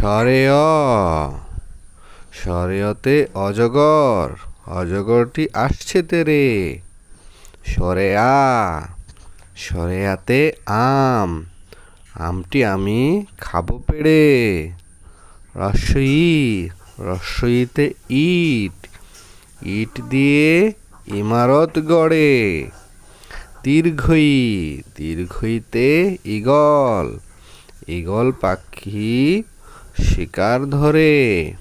সরে অ সরেয়তে অজগর, অজগরটি আসছে তেরে। সরে আ সরেয়াতে আম। আমটি আমি খাব পেড়ে। রস্বই রস্বইতে ইট। ইট দিয়ে ইমারত গড়ে। দীর্ঘই, দীর্ঘইতে ইগল। ইগল পাখি শিকার ধরে।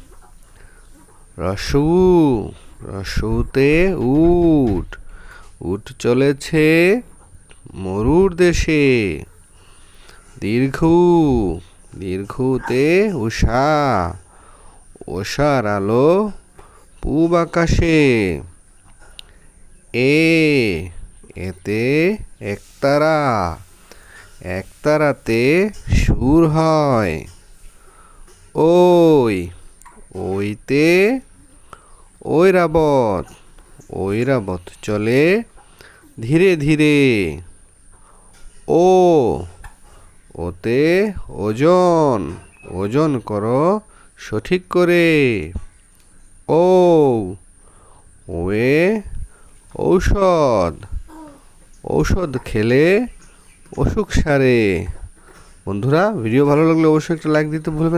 রসু, রসুতে উট। উট চলেছে মরুর দেশে। দীর্ঘ, দীর্ঘতে উষা ওষার আলো পূব আকাশে। এ, এতে একতারা। একতারাতে সুর হয়। ওই, ওইতে ঐরাবত ঐরাবত চলে ধীরে ধীরে। ও, ওতে ওজন ওজন করো সঠিক করে। ও, ওয়ে ঔষধ ঔষধ খেলে অসুখ সারে। বন্ধুরা, ভিডিও ভালো লাগলে অবশ্যই একটা লাইক দিতে ভুলবেন।